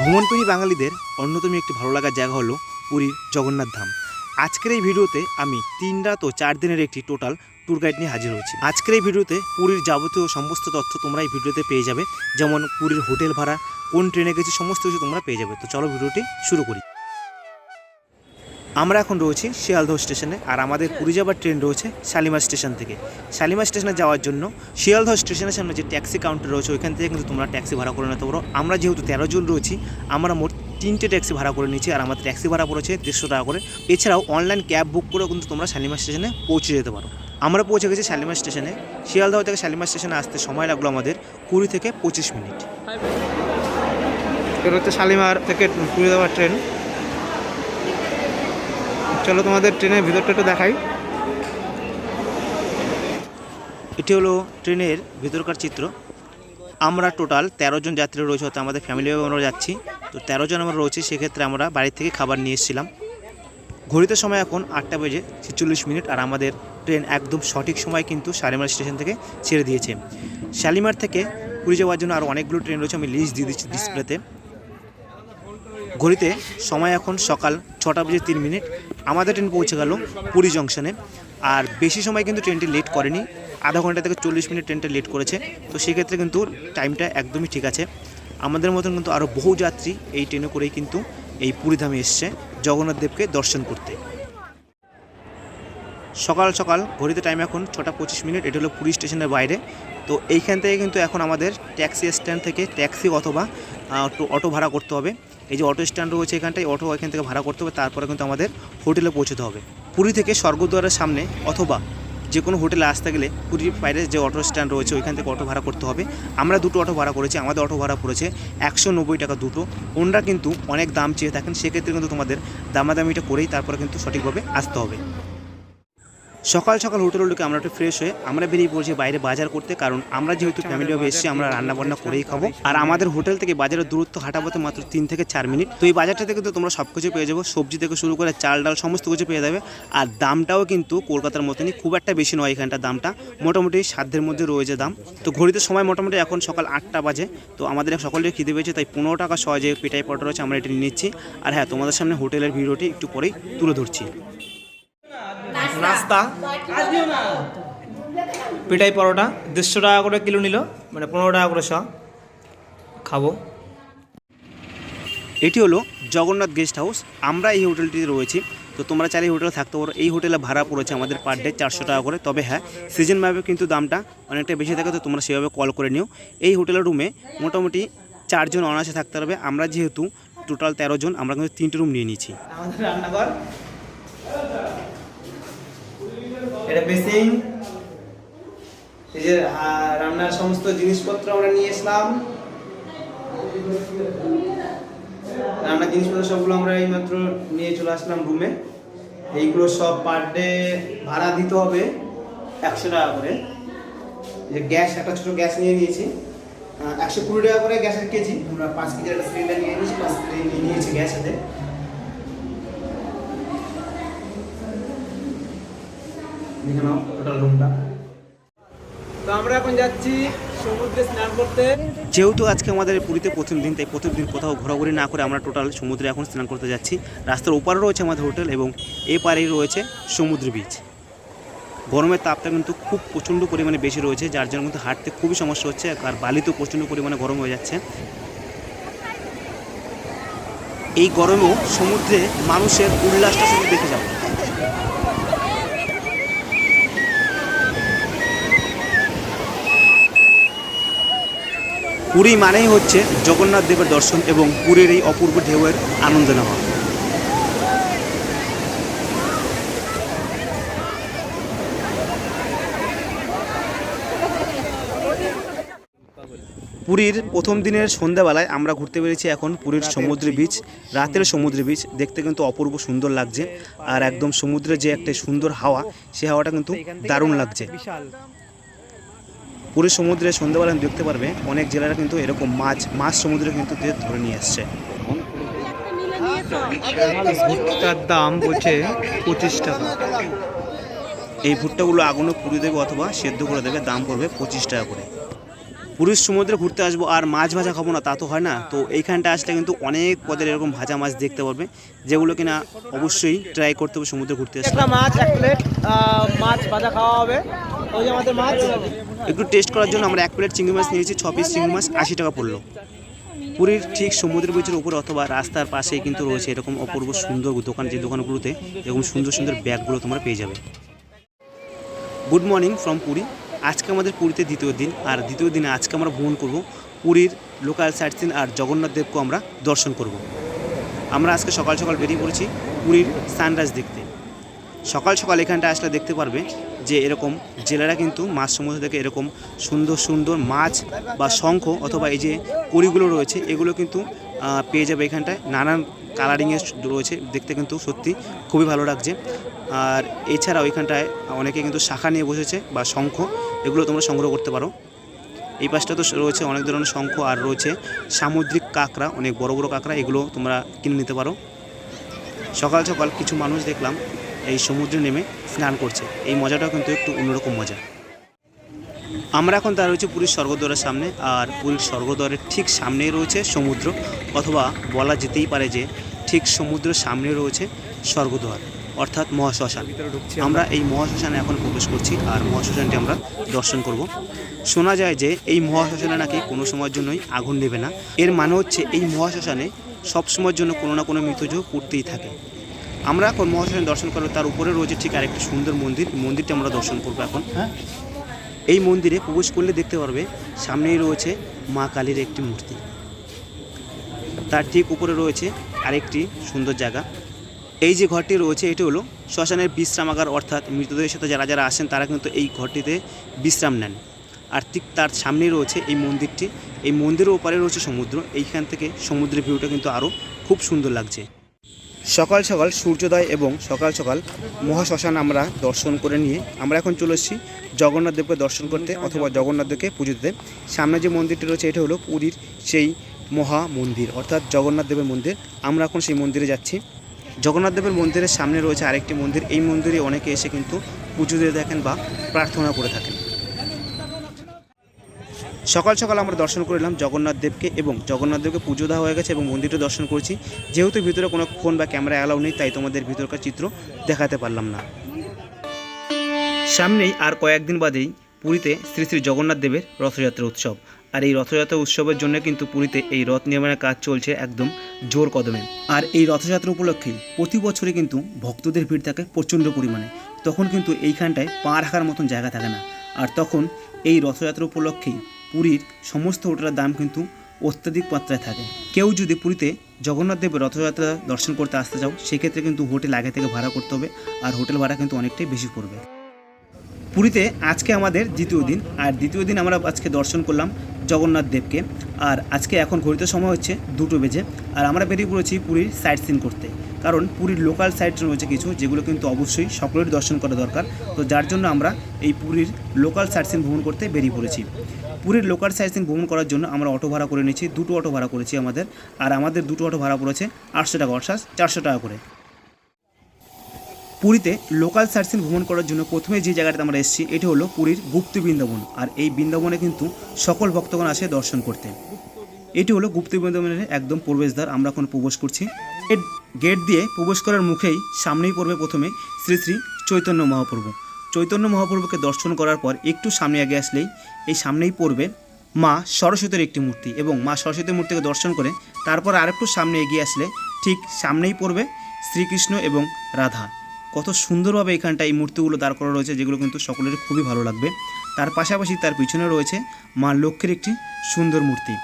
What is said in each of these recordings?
ভ্রমণপ্রেমী বাঙালিদের অন্যতম একটি ভালো লাগার জায়গা হলো পুরীর জগন্নাথ ধাম। আজকের এই ভিডিওতে আমি তিন রাত ও চার দিনের একটি টোটাল ট্যুর গাইড নিয়ে হাজির হয়েছি। আজকের এই ভিডিওতে পুরীর যাবতীয় সমস্ত তথ্য তোমরা এই ভিডিওতে পেয়ে যাবে। যেমন পুরীর হোটেল ভাড়া, কোন ট্রেনে গেছি, সমস্ত কিছু তোমরা পেয়ে যাবে। তো চলো ভিডিওটি শুরু করি। আমরা এখন রয়েছি শিয়ালদহ স্টেশনে আর আমাদের পুরী যাবার ট্রেন রয়েছে শালিমার স্টেশন থেকে। শালিমার স্টেশনে যাওয়ার জন্য শিয়ালদহ স্টেশনের সামনে যে ট্যাক্সি কাউন্টার রয়েছে ওইখান থেকে কিন্তু তোমরা ট্যাক্সি ভাড়া করে নিতে পারো। আমরা যেহেতু তেরো জন রয়েছি আমরা মোট তিনটে ট্যাক্সি ভাড়া করে নিয়েছি আর আমাদের ট্যাক্সি ভাড়া পড়েছে দেড়শো টাকা করে। এছাড়াও অনলাইন ক্যাব বুক করেও কিন্তু তোমরা শালিমার স্টেশনে পৌঁছে যেতে পারো। আমরা পৌঁছে গেছি শালিমার স্টেশনে। শিয়ালদহ থেকে শালিমার স্টেশনে আসতে সময় লাগল আমাদের কুড়ি থেকে পঁচিশ মিনিট। এটা হচ্ছে শালিমার থেকে পুরী যাওয়ার ট্রেন। চলো তোমাদের ট্রেনের ভিতরটা একটু দেখাই। এটি হলো ট্রেনের ভিতরকার চিত্র। আমরা টোটাল তেরো জন যাত্রী রয়েছে, অর্থাৎ আমাদের ফ্যামিলিভাবে আমরা যাচ্ছি। তো তেরো জন আমরা রয়েছি, সেক্ষেত্রে আমরা বাড়ি থেকে খাবার নিয়ে এসেছিলাম। ঘড়িতে সময় এখন আটটা বেজে ছেচল্লিশ মিনিট, আর আমাদের ট্রেন একদম সঠিক সময় কিন্তু শালিমার স্টেশন থেকে ছেড়ে দিয়েছে। শালিমার থেকে পুরী যাওয়ার জন্য আরও অনেকগুলো ট্রেন রয়েছে, আমি লিস্ট দিয়ে দিচ্ছি ডিসপ্লেতে ঘড়িতে সময় এখন সকাল ছটা বেজে তিন মিনিট আমাদের ট্রেন পৌঁছে গেল পুরী জংশনে। আর বেশি সময় কিন্তু ট্রেনটি লেট করেনি। আধা ঘণ্টা থেকে চল্লিশ মিনিট ট্রেনটা লেট করেছে। তো সেক্ষেত্রে কিন্তু টাইমটা একদমই ঠিক আছে। আমাদের মতন কিন্তু আরও বহু যাত্রী এই ট্রেনে করেই কিন্তু এই পুরীধামে এসছে জগন্নাথ দেবকে দর্শন করতে। সকাল সকাল ঘড়িতে টাইম এখন ছটা পঁচিশ মিনিট, এটা হলো পুরী স্টেশনের বাইরে। তো এইখান থেকে কিন্তু এখন আমাদের ট্যাক্সি স্ট্যান্ড থেকে ট্যাক্সি অথবা অটো ভাড়া করতে হবে। এই যে অটো স্ট্যান্ড রয়েছে এখানটায় অটো এখান থেকে ভাড়া করতে হবে, তারপরে কিন্তু আমাদের হোটেলে পৌঁছতে হবে। পুরী থেকে স্বর্গদ্বারের সামনে অথবা যে কোনো হোটেলে আসতে গেলে পুরীর বাইরে যে অটো স্ট্যান্ড রয়েছে, ওইখান থেকে অটো ভাড়া করতে হবে। আমরা দুটো অটো ভাড়া করেছি, আমাদের অটো ভাড়া পড়েছে একশো নব্বই টাকা দুটো। ওনারা কিন্তু অনেক দাম চেয়ে থাকেন, সেক্ষেত্রে কিন্তু তোমাদের দামাদামিটা করেই তারপরে কিন্তু সঠিকভাবে আসতে হবে। সকাল সকাল হোটেলে ঢুকে আমরা একটু ফ্রেশ হয়ে আমরা বেরিয়ে পড়ছি বাইরে বাজার করতে কারণ আমরা যেহেতু ফ্যামিলি ফ্যামিলিভাবে এসেছি আমরা রান্না বান্না করেই খাব। আর আমাদের হোটেল থেকে বাজারের দূরত্ব হাঁটাপথে মাত্র তিন থেকে চার মিনিট। তো এই বাজারটা থেকে তো তোমরা সব কিছু পেয়ে যাব সবজি থেকে শুরু করে চাল ডাল সমস্ত কিছু পেয়ে যাবে। আর দামটাও কিন্তু কলকাতার মতনই খুব একটা বেশি নয় এখানটা দামটা মোটামুটি সাধ্যের মধ্যে রয়েছে দাম। তো ঘড়িতে সময় মোটামুটি এখন সকাল আটটা বাজে তো আমাদের সকলের খিদে পেয়েছে তাই পনেরো টাকা সহজে পেটাই পটা রয়েছে আমরা এটা নিয়ে নিচ্ছি। আর হ্যাঁ তোমাদের সামনে হোটেলের ভিডিওটি একটু পরেই তুলে ধরছি। নাস্তা। পিঠাই পরোটা দেড়শো টাকা করে কিলো নিল মানে পনেরো টাকা করে শ খাব। এটি হলো জগন্নাথ গেস্ট হাউস। আমরা এই হোটেলটিতে রয়েছি। তো তোমরা চাইলে এই হোটেলে থাকতে পারো। এই হোটেলে ভাড়া পড়েছে আমাদের পার ডে চারশো টাকা করে। তবে হ্যাঁ সিজন ভাবে কিন্তু দামটা অনেকটা বেশি থাকে তো তোমরা সেভাবে কল করে নিও। এই হোটেলের রুমে মোটামুটি চারজন অনায়াসে থাকতে পারবে। আমরা যেহেতু টোটাল তেরো জন আমরা কিন্তু তিনটে রুম নিয়ে নিয়েছি। আমাদের রান্নাঘর এটা বেসিং এই যে রান্নার সমস্ত জিনিসপত্র আমরা নিয়ে এসলাম। রান্নার জিনিসপত্র সবগুলো আমরা এইমাত্র নিয়ে চলে আসলাম রুমে। এইগুলো সব পার ডে ভাড়া দিতে হবে একশো টাকা করে। যে গ্যাস, একটা ছোটো গ্যাস নিয়ে নিয়েছি। একশো কুড়ি টাকা করে গ্যাসের কেজি। আমরা পাঁচ কেজি একটা সিলিন্ডার নিয়ে নিয়েছি, পাঁচ কেজি নিয়ে নিয়েছি গ্যাস সাথে দেখে নাও টোটাল রুমটা তো আমরা এখন যাচ্ছি সমুদ্রে স্নান করতে। যেহেতু আজকে আমাদের পুরীতে প্রথম দিন তাই প্রথম দিন কোথাও ঘোরাঘুরি না করে আমরা টোটাল সমুদ্রে এখন স্নান করতে যাচ্ছি। রাস্তার ওপারে রয়েছে আমাদের হোটেল এবং এপারেই রয়েছে সমুদ্র বিচ গরমের তাপটা কিন্তু খুব প্রচণ্ড পরিমাণে বেশি রয়েছে যার জন্য কিন্তু হাঁটতে খুবই সমস্যা হচ্ছে আর বালিতেও প্রচণ্ড পরিমাণে গরম হয়ে যাচ্ছে। এই গরমেও সমুদ্রে মানুষের উল্লাসটা শুধু দেখে যাব। পুরী মানেই হচ্ছে জগন্নাথ দেবের দর্শন এবং পুরীর এই অপূর্ব ঢেউয়ের আনন্দ নেওয়া। পুরীর প্রথম দিনের সন্ধ্যাবেলায় আমরা ঘুরতে পেরেছি এখন পুরীর সমুদ্র বিচ রাতের সমুদ্র বিচ দেখতে কিন্তু অপূর্ব সুন্দর লাগছে আর একদম সমুদ্রে যে একটা সুন্দর হাওয়া, সে হাওয়াটা কিন্তু দারুণ লাগছে। পুরীর সমুদ্রে সন্ধ্যাবেলা দেখতে পারবে অনেক জেলারা কিন্তু এরকম মাছ মাছ সমুদ্রে কিন্তু ধরে নিয়ে আসছে ভুট্টার দাম বলছে পঁচিশ টাকা। এই ভুট্টাগুলো আগুনে পুড়িয়ে দেবে অথবা সেদ্ধ করে দেবে দাম পড়বে পঁচিশ টাকা করে। পুরীর সমুদ্রে ঘুরতে আসব আর মাছ ভাজা খাব না তা তো হয় না। তো এইখানটা আসলে কিন্তু অনেক পদের এরকম ভাজা মাছ দেখতে পারবে যেগুলো কিনা অবশ্যই ট্রাই করতে হবে সমুদ্রে ঘুরতে আসলে। একটা মাছ এক প্লেট মাছ ভাজা খাওয়া হবে। একটু টেস্ট করার জন্য আমরা এক প্লেট চিংড়ি মাছ নিয়েছি, ছ পিস চিংড়ি মাছ, আশি টাকা পড়ল। পুরীর ঠিক সমুদ্র বিচের উপরে অথবা রাস্তার পাশে কিন্তু রয়েছে এরকম অপূর্ব সুন্দর দোকান, যে দোকানগুলোতে এরকম সুন্দর সুন্দর ব্যাগগুলো তোমরা পেয়ে যাবে। গুড মর্নিং ফ্রম পুরী আজকে আমাদের পুরীতে দ্বিতীয় দিন, আর দ্বিতীয় দিনে আজকে আমরা ভ্রমণ করব পুরীর লোকাল সাইট সিন আর জগন্নাথ দেবকে আমরা দর্শন করব। আমরা আজকে সকাল সকাল বেরিয়ে পড়েছি পুরীর সানরাইজ দেখতে। সকাল সকাল এখানটা আসলে দেখতে পারবে যে এরকম জেলেরা কিন্তু মাছ সমুদ্র থেকে এরকম সুন্দর সুন্দর মাছ বা শঙ্খ অথবা এই যে কড়িগুলো রয়েছে, এগুলো কিন্তু পেয়ে যাবে এখানটায়। নানান কালারিংয়ের রয়েছে, দেখতে কিন্তু সত্যি খুবই ভালো লাগছে। আর এছাড়াও এখানটায় অনেকে কিন্তু শাখা নিয়ে বসেছে বা শঙ্খ, এগুলো তোমরা সংগ্রহ করতে পারো। এই পাশটা তো রয়েছে অনেক ধরনের শঙ্খ, আর রয়েছে সামুদ্রিক কাঁকড়া, অনেক বড় বড় কাঁকড়া, এগুলো তোমরা কিনে নিতে পারো। সকাল সকাল কিছু মানুষ দেখলাম এই সমুদ্রে নেমে স্নান করছে। এই মজাটাও কিন্তু একটু অন্যরকম মজা। আমরা এখন দাঁড়িয়ে রয়েছে পুরীর স্বর্গদ্বারের সামনে আর পুরীর স্বর্গদ্বারের ঠিক সামনেই রয়েছে সমুদ্র অথবা বলা যেতেই পারে যে ঠিক সমুদ্রের সামনে রয়েছে স্বর্গদ্বার অর্থাৎ মহাশ্মশান। আমরা এই মহাশ্মশানে এখন প্রবেশ করছি আর মহাশ্মশানটি আমরা দর্শন করব। শোনা যায় যে এই মহাশ্মশানে নাকি কোনো সময়ের জন্যই আগুন নেবে না। এর মানে হচ্ছে এই মহাশ্মশানে সব সময়ের জন্য কোনো না কোনো মৃতজ পড়তেই থাকে। আমরা এখন মহাশ্মশান দর্শন করব তার উপরে রয়েছে ঠিক আরেকটি সুন্দর মন্দির মন্দিরটি আমরা দর্শন করব এখন। হ্যাঁ। এই মন্দিরে প্রবেশ করলে দেখতে পারবে সামনেই রয়েছে মা কালীর একটি মূর্তি। তার ঠিক উপরে রয়েছে আরেকটি সুন্দর জায়গা। এই যে ঘরটি রয়েছে এটি হলো শ্মশানের বিশ্রামাগার অর্থাৎ মৃতদেহের সাথে যারা যারা আসেন তারা কিন্তু এই ঘরটিতে বিশ্রাম নেন। আর ঠিক তার সামনেই রয়েছে এই মন্দিরটি। এই মন্দিরের ওপারে রয়েছে সমুদ্র এইখান থেকে সমুদ্রের ভিউটা কিন্তু আরও খুব সুন্দর লাগছে। সকাল সকাল সূর্যোদয় এবং সকাল সকাল মহাশ্মশান আমরা দর্শন করে নিয়ে আমরা এখন চলে এসেছি জগন্নাথ দেবকে দর্শন করতে অথবা জগন্নাথ দেবকে পুজো দিতে। সামনে যে মন্দিরটি রয়েছে, এটা হলো পুরীর সেই মহা মন্দির, অর্থাৎ জগন্নাথ দেবের মন্দির। আমরা এখন সেই মন্দিরে যাচ্ছি। জগন্নাথ দেবের মন্দিরের সামনে রয়েছে আরেকটি মন্দির। এই মন্দিরে অনেকে এসে কিন্তু পুজো দিয়ে দেখেন বা প্রার্থনা করে থাকেন। সকাল সকাল আমরা দর্শন করলাম জগন্নাথ দেবকে এবং জগন্নাথ দেবকে পুজো দেওয়া হয়ে গেছে এবং মন্দিরটা দর্শন করেছি। যেহেতু ভিতরে কোনো ফোন বা ক্যামেরা অ্যালাউ নেই, তাই তোমাদের ভিতরকার চিত্র দেখাতে পারলাম না। সামনেই আর কয়েকদিন বাদেই পুরীতে শ্রী শ্রী জগন্নাথ দেবের রথযাত্রা উৎসব। আর এই রথযাত্রা উৎসবের জন্য কিন্তু পুরীতে এই রথ নির্মাণের কাজ চলছে একদম জোর কদমে। আর এই রথযাত্রা উপলক্ষে প্রতি বছরই কিন্তু ভক্তদের ভিড় থাকে প্রচণ্ড পরিমাণে। তখন কিন্তু এইখানটায় পা রাখার মতন জায়গা থাকে না। আর তখন এই রথযাত্রা উপলক্ষেই পুরীর সমস্ত হোটেলের দাম কিন্তু অত্যাধিক মাত্রায় থাকে। কেউ যদি পুরীতে জগন্নাথ দেবের রথযাত্রা দর্শন করতে আসতে চাও, সেক্ষেত্রে কিন্তু হোটেল আগে থেকে ভাড়া করতে হবে আর হোটেল ভাড়া কিন্তু অনেকটাই বেশি পড়বে। পুরীতে আজকে আমাদের দ্বিতীয় দিন, আর দ্বিতীয় দিন আমরা আজকে দর্শন করলাম জগন্নাথ দেবকে। আর আজকে এখন ঘড়িতে সময় হচ্ছে দুটো বেজে, আর আমরা বেরিয়ে পড়েছি পুরীর সাইট সিন করতে। কারণ পুরীর লোকাল সাইট রয়েছে কিছু, যেগুলো কিন্তু অবশ্যই সকলের দর্শন করা দরকার। তো যার জন্য আমরা এই পুরীর লোকাল সাইট সিন ভ্রমণ করতে বেরিয়ে পড়েছি। পুরীর লোকাল সাইট সিন ভ্রমণ করার জন্য আমরা অটো ভাড়া করে নিয়েছি, দুটো অটো ভাড়া করেছি আমাদের, আর আমাদের দুটো অটো ভাড়া পড়েছে আটশো টাকা, অর্থাৎ চারশো টাকা করে। পুরীতে লোকাল সার্চিং ভ্রমণ করার জন্য প্রথমে যে জায়গাটাতে আমরা এসেছি, এটি হলো পুরীর গুপ্ত বৃন্দাবন, আর এই বৃন্দাবনে কিন্তু সকল ভক্তগণ আসে দর্শন করতে। এটি হলো গুপ্ত বৃন্দাবনের একদম প্রবেশদ্বার, আমরা এখন প্রবেশ করছি। গেট দিয়ে প্রবেশ করার মুখেই সামনেই পড়বে প্রথমে শ্রী শ্রী চৈতন্য মহাপ্রভু। চৈতন্য মহাপ্রভুকে দর্শন করার পর একটু সামনে আগে আসলেই এই সামনেই পড়বে মা সরস্বতীর একটি মূর্তি এবং মা সরস্বতীর মূর্তিকে দর্শন করে তারপর আরেকটু সামনে এগিয়ে আসলে ঠিক সামনেই পড়বে শ্রীকৃষ্ণ এবং রাধা। কত সুন্দরভাবে এখানটা এই মূর্তিগুলো দাঁড় করা রয়েছে, যেগুলো কিন্তু সকলের খুবই ভালো লাগবে। তার পাশাপাশি তার পিছনে রয়েছে মা লক্ষ্মীর একটি সুন্দর মূর্তি।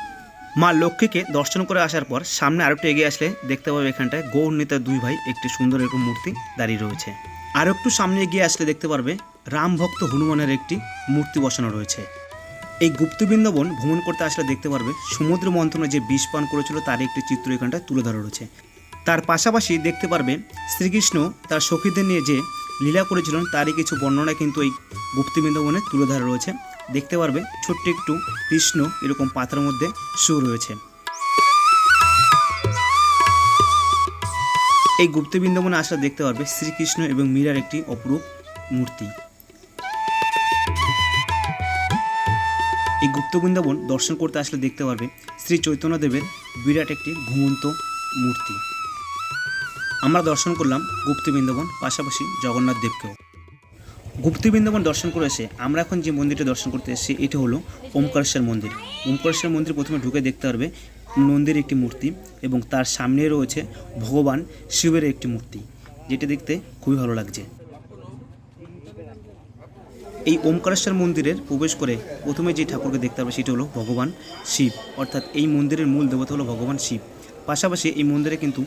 মা লক্ষ্মীকে দর্শন করে আসার পর সামনে আরেকটু এগিয়ে আসলে দেখতে পাবে এখানটায় গৌর নেতার দুই ভাই একটি সুন্দর এরকম মূর্তি দাঁড়িয়ে রয়েছে। আর একটু সামনে এগিয়ে আসলে দেখতে পারবে, রাম ভক্ত হনুমানের একটি মূর্তি বসানো রয়েছে। এই গুপ্ত বৃন্দাবন ভ্রমণ করতে আসলে দেখতে পারবে, সমুদ্র মন্থনে যে বিষ পান করেছিল তার একটি চিত্র এখানটায় তুলে ধরা রয়েছে। তার পাশাপাশি দেখতে পারবে, শ্রীকৃষ্ণ তার সখীদের নিয়ে যে লীলা করেছিলেন তারই কিছু বর্ণনা কিন্তু এই গুপ্ত বৃন্দাবনে তুলে ধরা রয়েছে। দেখতে পারবে, ছোট্ট একটু কৃষ্ণ এরকম পাতার মধ্যে শু রয়েছে। এই গুপ্ত বৃন্দাবনে আসলে দেখতে পারবে শ্রীকৃষ্ণ এবং মীরার একটি অপরূপ মূর্তি। এই গুপ্ত বৃন্দাবন দর্শন করতে আসলে দেখতে পারবে শ্রী চৈতন্যদেবের বিরাট একটি ঘুমন্ত মূর্তি। আমরা দর্শন করলাম গুপ্ত বৃন্দাবন পাশাপাশি জগন্নাথ দেবকেও। গুপ্ত বৃন্দাবন দর্শন করে এসে আমরা এখন যে মন্দিরটা দর্শন করতে এসেছি, এটি হলো ওমকারেশ্বর মন্দির। ওমকারেশ্বর মন্দির প্রথমে ঢুকে দেখতে পারবে নন্দীর একটি মূর্তি এবং তার সামনে রয়েছে ভগবান শিবের একটি মূর্তি, যেটি দেখতে খুবই ভালো লাগছে। এই ওমকারেশ্বর মন্দিরের প্রবেশ করে প্রথমে যে ঠাকুরকে দেখতে পাবে সেটি হলো ভগবান শিব, অর্থাৎ এই মন্দিরের মূল দেবতা হলো ভগবান শিব। পাশাপাশি এই মন্দিরে কিন্তু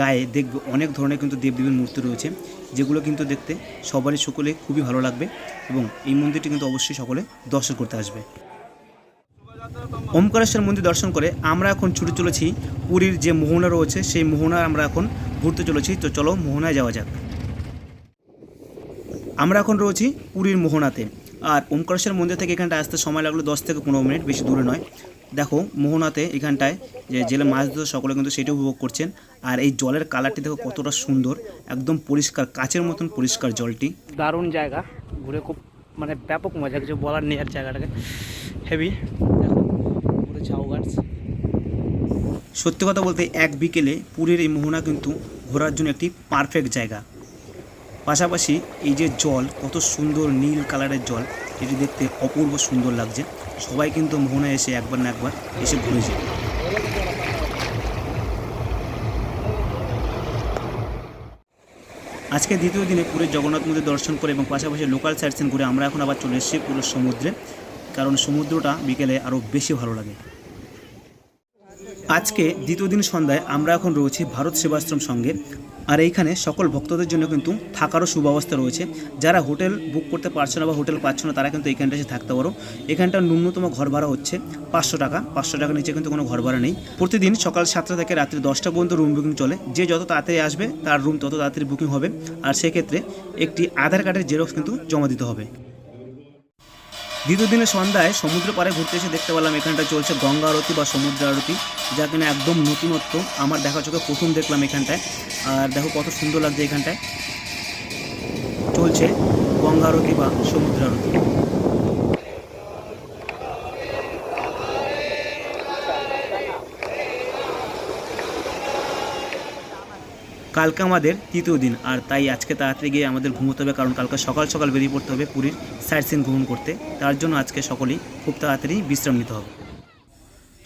গায়ে দেখবে অনেক ধরনের কিন্তু দেবদেবীর মূর্তি রয়েছে, যেগুলো কিন্তু দেখতে সবারই সকলে খুবই ভালো লাগবে এবং এই মন্দিরটি কিন্তু অবশ্যই সকলে দর্শন করতে আসবে। ওমকারেশ্বর মন্দির দর্শন করে আমরা এখন ছুটে চলেছি পুরীর যে মোহনা রয়েছে, সেই মোহনা আমরা এখন ঘুরতে চলেছি। তো চলো মোহনায় যাওয়া যাক। আমরা এখন রয়েছি পুরীর মোহনাতে। আর ওমকারেশ্বর মন্দির থেকে এখানটা আসতে সময় লাগল দশ থেকে পনেরো মিনিট, বেশি দূরে নয়। দেখো, মোহনাতে এখানটায় যে জেলে মাছ ধরে সকলে কিন্তু সেটা উপভোগ করছেন। আর এই জলের কালারটি দেখো কতটা সুন্দর, একদম পরিষ্কার, কাচের মতন পরিষ্কার জলটি। দারুণ জায়গা, ঘুরে খুব মানে ব্যাপক মজা, কিছু বলার নেই আর জায়গাটাকে। হেভি ঝাউ গাছ সত্যি কথা বলতে এক বিকেলে পুরীর এই মোহনা কিন্তু ঘোরার জন্য একটি পারফেক্ট জায়গা। পাশাপাশি এই যে জল, কত সুন্দর নীল কালারের জল, এটি দেখতে অপূর্ব সুন্দর লাগছে। সবাই কিন্তু মোহনায় এসে একবার না একবার এসে ঘুরে যায়। আজকে দ্বিতীয় দিনে পুরীর জগন্নাথ মন্দির দর্শন করে এবং পাশাপাশি লোকাল সাইট সিন ঘুরে আমরা এখন আবার চলে এসেছি পুরো সমুদ্রে। কারণ সমুদ্রটা বিকেলে আরও বেশি ভালো লাগে। আজকে দ্বিতীয় দিন সন্ধ্যায় আমরা এখন রয়েছি ভারত সেবাশ্রম সঙ্গে। আর এইখানে সকল ভক্তদের জন্য কিন্তু থাকারও সুব্যবস্থা রয়েছে। যারা হোটেল বুক করতে পারছ না বা হোটেল পাচ্ছ না, তারা কিন্তু এখানটা এসে থাকতে পারো। এখানটার ন্যূনতম ঘর ভাড়া হচ্ছে পাঁচশো টাকা। পাঁচশো টাকার নিচে কিন্তু কোনো ঘর ভাড়া নেই। প্রতিদিন সকাল সাতটা থেকে রাত্রি দশটা পর্যন্ত রুম বুকিং চলে। যে যত তাড়াতাড়ি আসবে, তার রুম তত তাড়াতাড়ি বুকিং হবে। আর সেক্ষেত্রে একটি আধার কার্ডের জেরক্স কিন্তু জমা দিতে হবে। দ্বিতীয় দিনের সন্ধ্যায় সমুদ্র পাড়ে ঘুরতে এসে দেখতে পেলাম এখানটা চলছে গঙ্গা আরতি বা সমুদ্র আরতি, যা কিনা একদম নতুনত্ব। আমার দেখা চোখে প্রথম দেখলাম এখানটায়, আর দেখো কত সুন্দর লাগছে এখানটায়। চলছে গঙ্গা আরতি বা সমুদ্র আরতি। কালকে আমাদের তৃতীয় দিন, আর তাই আজকে তাড়াতাড়ি গিয়ে আমাদের ঘুমোতে হবে, কারণ কালকে সকাল সকাল বেরিয়ে পড়তে হবে পুরীর সাইট সিন ভ্রমণ করতে। তার জন্য আজকে সকলেই খুব তাড়াতাড়ি বিশ্রাম নিতে হবে।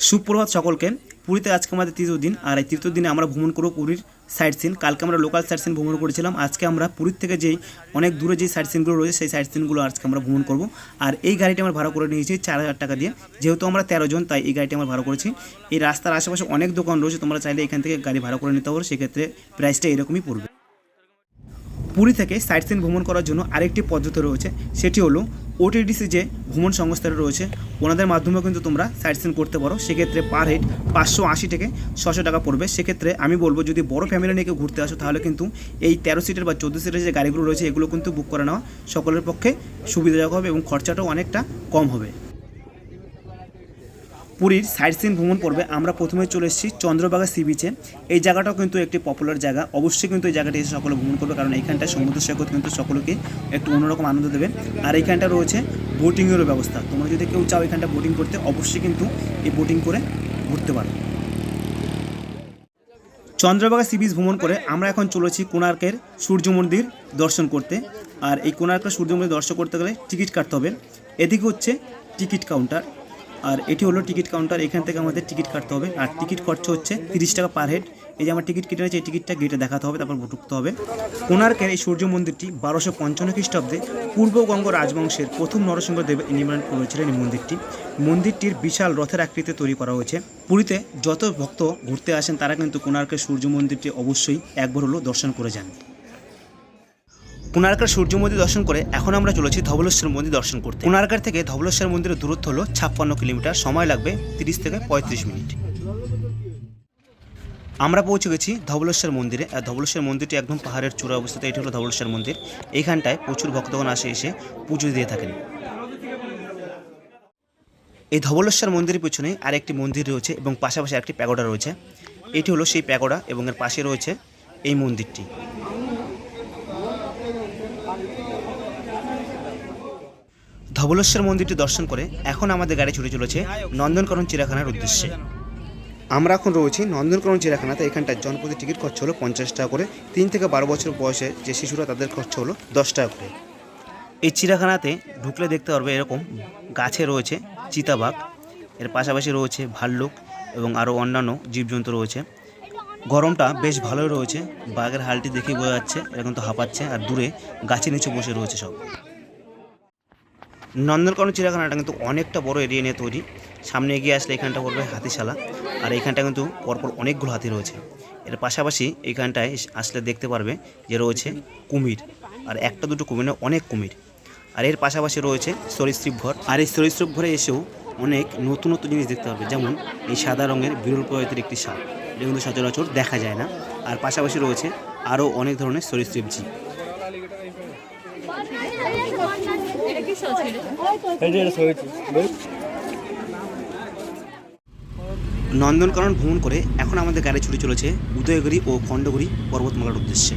সুপ্রভাত সকলকে, পুরীতে আজকে আমাদের তৃতীয় দিন, আর এই তৃতীয় দিনে আমরা ভ্রমণ করব পুরীর সাইট সিন কালকে আমরা লোকাল সাইট সিন ভ্রমণ করেছিলাম। আজকে আমরা পুরীর থেকে যেই অনেক দূরে যেই সাইট সিনগুলো রয়েছে, সেই সাইট সিনগুলো আজকে আমরা ভ্রমণ করব। আর এই গাড়িটি আমরা ভাড়া করে নিয়েছি চার হাজার টাকা দিয়ে। যেহেতু আমরা তেরো জন, তাই এই গাড়িটি আমরা ভাড়া করেছি। এই রাস্তার আশেপাশে অনেক দোকান রয়েছে, তোমরা চাইলে এখান থেকে গাড়ি ভাড়া করে নিতে পারো। সেক্ষেত্রে প্রাইসটা এরকমই পড়বে। পুরী থেকে সাইট সিন ভ্রমণ করার জন্য আরেকটি পদ্ধতি রয়েছে। সেটি হলো ওটিডিসি যে ভ্রমণ সংস্থাটা রয়েছে, ওনাদের মাধ্যমেও কিন্তু তোমরা সাইট সিন করতে পারো। সেক্ষেত্রে পার হেড পাঁচশো আশি থেকে ছশো টাকা পড়বে। সেক্ষেত্রে আমি বলব, যদি বড় ফ্যামিলি নিয়ে কেউ ঘুরতে আসো, তাহলে কিন্তু এই তেরো সিটের বা চোদ্দ সিটের যে গাড়িগুলো রয়েছে, এগুলো কিন্তু বুক করে নেওয়া সকলের পক্ষে সুবিধাজনক হবে এবং খরচাটাও অনেকটা কম হবে। পুরীর সাইট সিন ভ্রমণ পর্বে আমরা প্রথমে চলে এসেছি চন্দ্রবাগা সি বিচে। এই জায়গাটাও কিন্তু একটি পপুলার জায়গা। অবশ্যই কিন্তু এই জায়গাটি এসে সকলে ভ্রমণ করবে, কারণ এইখানটায় সমুদ্র সৈকত কিন্তু সকলকে একটু অন্যরকম আনন্দ দেবে। আর এইখানটা রয়েছে বোটিংয়েরও ব্যবস্থা। তোমরা যদি কেউ চাও এখানটা বোটিং করতে, অবশ্যই কিন্তু এই বোটিং করে ঘুরতে পারো। চন্দ্রবাগা সি বিচ ভ্রমণ করে আমরা এখন চলেছি কোণার্কের সূর্য মন্দির দর্শন করতে। আর এই কোণার্কের সূর্য মন্দির দর্শন করতে গেলে টিকিট কাটতে হবে। এদিকে হচ্ছে টিকিট কাউন্টার। আর এটি হলো টিকিট কাউন্টার, এখান থেকে আমাদের টিকিট কাটতে হবে। আর টিকিট খরচ হচ্ছে তিরিশ টাকা পার হেড। এই যে আমার টিকিট কেটে রয়েছে, এই টিকিটটা গেটে দেখাতে হবে, তারপর ঢুকতে হবে। কোণার্কের এই সূর্য মন্দিরটি বারোশো পঞ্চান্ন খ্রিস্টাব্দে পূর্ববঙ্গ রাজবংশের প্রথম নরসিংহদেব নির্মাণ করেছিলেন এই মন্দিরটি। মন্দিরটির বিশাল রথের আকৃতিতে তৈরি করা হয়েছে। পুরীতে যত ভক্ত ঘুরতে আসেন, তারা কিন্তু কোণার্কের সূর্য মন্দিরটি অবশ্যই একবার হলো দর্শন করে যান। কোণার্কার সূর্য মন্দির দর্শন করে এখন আমরা চলেছি ধবলেশ্বর মন্দির দর্শন করতে। কোণার্কার থেকে ধবলেশ্বর মন্দিরের দূরত্ব হলো ছাপ্পান্ন কিলোমিটার, সময় লাগবে তিরিশ থেকে পঁয়ত্রিশ মিনিট। আমরা পৌঁছে গেছি ধবলেশ্বর মন্দিরে। আর ধবলেশ্বর মন্দিরটি একদম পাহাড়ের চূড়া অবস্থিত, এটি হলো ধবলেশ্বর মন্দির। এইখানটায় প্রচুর ভক্তগণ আসে এসে পুজো দিয়ে থাকেন। এই ধবলেশ্বর মন্দিরের পেছনে আরেকটি মন্দির রয়েছে এবং পাশাপাশি একটি প্যাগোডা রয়েছে। এটি হলো সেই প্যাগোডা এবং এর পাশে রয়েছে এই মন্দিরটি। ধবলেশ্বর মন্দিরটি দর্শন করে এখন আমাদের গাড়ি ছুটে চলেছে নন্দনকানন চিড়িয়াখানার উদ্দেশ্যে। আমরা এখন রয়েছি নন্দনকানন চিড়িয়াখানাতে। এখানটায় জনপ্রতি টিকিট খরচ হলো পঞ্চাশ টাকা করে। তিন থেকে বারো বছর বয়সে যে শিশুরা তাদের খরচ হলো দশ টাকা করে। এই চিড়িয়াখানাতে ঢুকলে দেখতে পারবে এরকম গাছে রয়েছে চিতাবাঘ। এর পাশাপাশি রয়েছে ভাল্লুক এবং আরও অন্যান্য জীবজন্তু রয়েছে। গরমটা বেশ ভালোই রয়েছে। বাঘের হালটি দেখেই বোঝা যাচ্ছে এরকম তো হাঁপাচ্ছে আর দূরে গাছের নিচে বসে রয়েছে সব। নন্দনকানন চিড়িয়াখানাটা কিন্তু অনেকটা বড় এরিয়া নিয়ে তৈরি। সামনে এগিয়ে আসলে এখানটা পড়বে হাতিশালা। আর এখানটা কিন্তু পরপর অনেকগুলো হাতি রয়েছে। এর পাশাপাশি এইখানটায় আসলে দেখতে পারবে যে রয়েছে কুমির। আর একটা দুটো কুমির অনেক কুমির। আর এর পাশাপাশি রয়েছে সরীসৃপ ঘর। আর এই সরীসৃপ ঘরে এসেও অনেক নতুন নতুন জিনিস দেখতে পারবে যেমন এই সাদা রঙের বিরল প্রজাতির একটি সাপ। এটা কিন্তু সচরাচর দেখা যায় না। আর পাশাপাশি রয়েছে আরও অনেক ধরনের সরীসৃপ জীব নন্দনকানন ভ্রমণ করে এখন আমাদের গাড়ি ছুটে চলেছে উদয়গিরি ও খণ্ডগিরি পর্বতমালার উদ্দেশ্যে।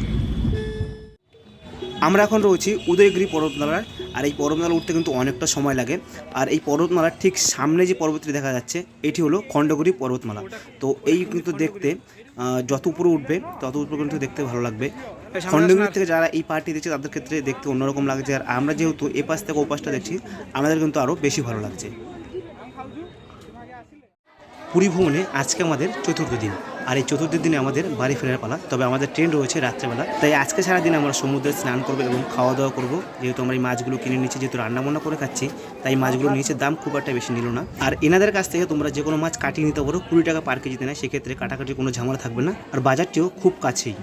আমরা এখন রয়েছি উদয়গিরি পর্বতমালার, আর এই পর্বতমালা উঠতে কিন্তু অনেকটা সময় লাগে। আর এই পর্বতমালার ঠিক সামনে যে পর্বতটি দেখা যাচ্ছে, এটি হলো খণ্ডগিরি পর্বতমালা। তো এই কিন্তু দেখতে যত উপরে উঠবে, তত উপরে কিন্তু দেখতে ভালো লাগবে। খণ্ডগিরি থেকে যারা এই পার্টি দেখছে তাদের ক্ষেত্রে দেখতে অন্যরকম লাগছে। আর আমরা যেহেতু এ পাশ থেকে ও পাশটা দেখছি আমাদের কিন্তু আরও বেশি ভালো লাগছে। পুরী ভ্রমণে আজকে আমাদের চতুর্থ দিন। আর এই চতুর্থ দিনে আমাদের বাড়ি ফেরার পালা। তবে আমাদের ট্রেন রয়েছে রাত্রেবেলা। তাই আজকে সারাদিন আমরা সমুদ্রে স্নান করব এবং খাওয়া দাওয়া করব। যেহেতু আমরা এই মাছগুলো কিনে নিচ্ছি যেহেতু রান্না বান্না করে খাচ্ছি তাই মাছগুলো নিচে দাম খুব একটা বেশি নিল না। আর এনাদের কাছ থেকে তোমরা যে কোনো মাছ কাটিয়ে নিতে পারো কুড়ি টাকা পার কেজিতে নেয় সেক্ষেত্রে কাটাকাটি কোনো ঝামেলা থাকবে না। আর বাজারটিও খুব কাছেই।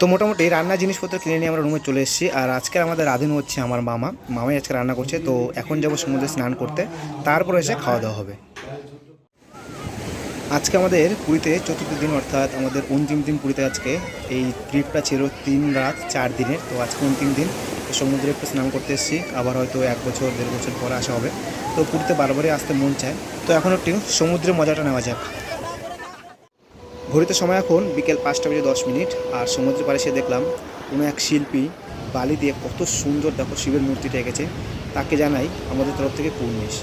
তো মোটামুটি রান্না জিনিসপত্র কিনে নিয়ে আমরা রুমে চলে এসেছি। আর আজকে আমাদের রাধুন হচ্ছে আমার মামা। মামাই আজকে রান্না করছে, তো এখন যাব সমুদ্রে স্নান করতে। তারপর এসে খাওয়া দাওয়া হবে। আজকে আমাদের পুরীতে চতুর্থ দিন, অর্থাৎ আমাদের অন্তিম দিন পুরীতে আজকে। এই ট্রিপটা ছিল তিন রাত, চার দিনের। তো আজকে অন্তিম দিন সমুদ্রে একটু স্নান করতে এসেছি। আবার হয়তো এক বছর, দেড় বছর পরে আসা হবে। তো পুরীতে বারবারই আসতে মন চায়। তো এখন একটু সমুদ্রে মজাটা নেওয়া যাক। ঘড়িতে সময় এখন বিকেল পাঁচটা বেজে দশ মিনিট, আর সমুদ্রের পাড়ে সে দেখলাম কোনো এক শিল্পী বালি দিয়ে কত সুন্দর দেখো শিবের মূর্তিটা এঁকেছে, তাকে জানাই আমাদের তরফ থেকে কুর্নিশ।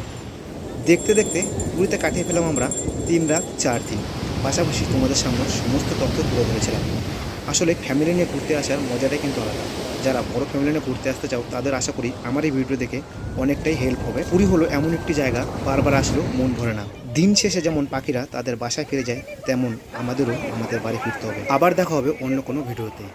দেখতে দেখতে পুরীতে কাটিয়ে ফেলাম আমরা তিন রাত চার দিন। পাশাপাশি তোমাদের সামনে সমস্ত তথ্য তুলে ধরেছিলাম। আসলে ফ্যামিলি নিয়ে ঘুরতে আসার মজাটাই কিন্তু আলাদা। যারা বড় ফ্যামিলি নিয়ে ঘুরতে আসতে চাও, তাদের আশা করি আমার এই ভিডিও দেখে অনেকটাই হেল্প হবে। পুরী হলো এমন একটি জায়গা, বারবার আসলেও মন ভরে না। দিন শেষে যেমন পাখিরা তাদের বাসায় ফিরে যায়, তেমন আমাদেরও আমাদের বাড়ি ফিরতে হবে। আবার দেখা হবে অন্য কোনো ভিডিওতে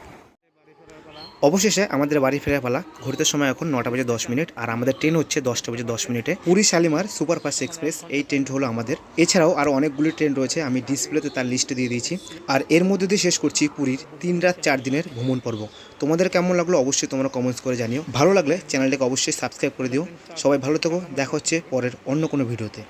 অবশেষে আমাদের বাড়ি ফেরার পালা। ঘুরতে সময় এখন নটা বাজে দশ মিনিট, আর আমাদের ট্রেন হচ্ছে দশটা বাজে দশ মিনিটে। পুরী শালিমার সুপারফাস্ট এক্সপ্রেস, এই ট্রেনটা হলো আমাদের। এছাড়াও আরও অনেকগুলি ট্রেন রয়েছে, আমি ডিসপ্লেতে তার লিস্টে দিয়ে দিয়েছি। আর এর মধ্যে দিয়ে শেষ করছি পুরীর তিন রাত চার দিনের ভ্রমণ পর্ব। তোমাদের কেমন লাগল অবশ্যই তোমরা কমেন্টস করে জানিও। ভালো লাগলে চ্যানেলটাকে অবশ্যই সাবস্ক্রাইব করে দিও। সবাই ভালো থেকো, দেখা হচ্ছে পরের অন্য কোনো ভিডিওতে